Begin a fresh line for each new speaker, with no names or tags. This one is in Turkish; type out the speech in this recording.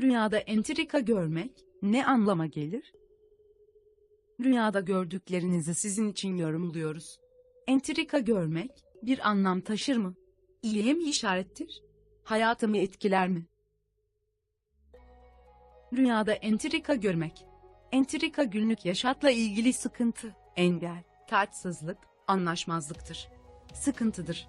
Rüyada entrika görmek ne anlama gelir? Rüyada gördüklerinizi sizin için yorumluyoruz. Entrika görmek bir anlam taşır mı? İyiye mi işarettir? Hayatımı etkiler mi? Rüyada entrika görmek. Entrika günlük yaşatla ilgili sıkıntı, engel, tatsızlık, anlaşmazlıktır. Sıkıntıdır.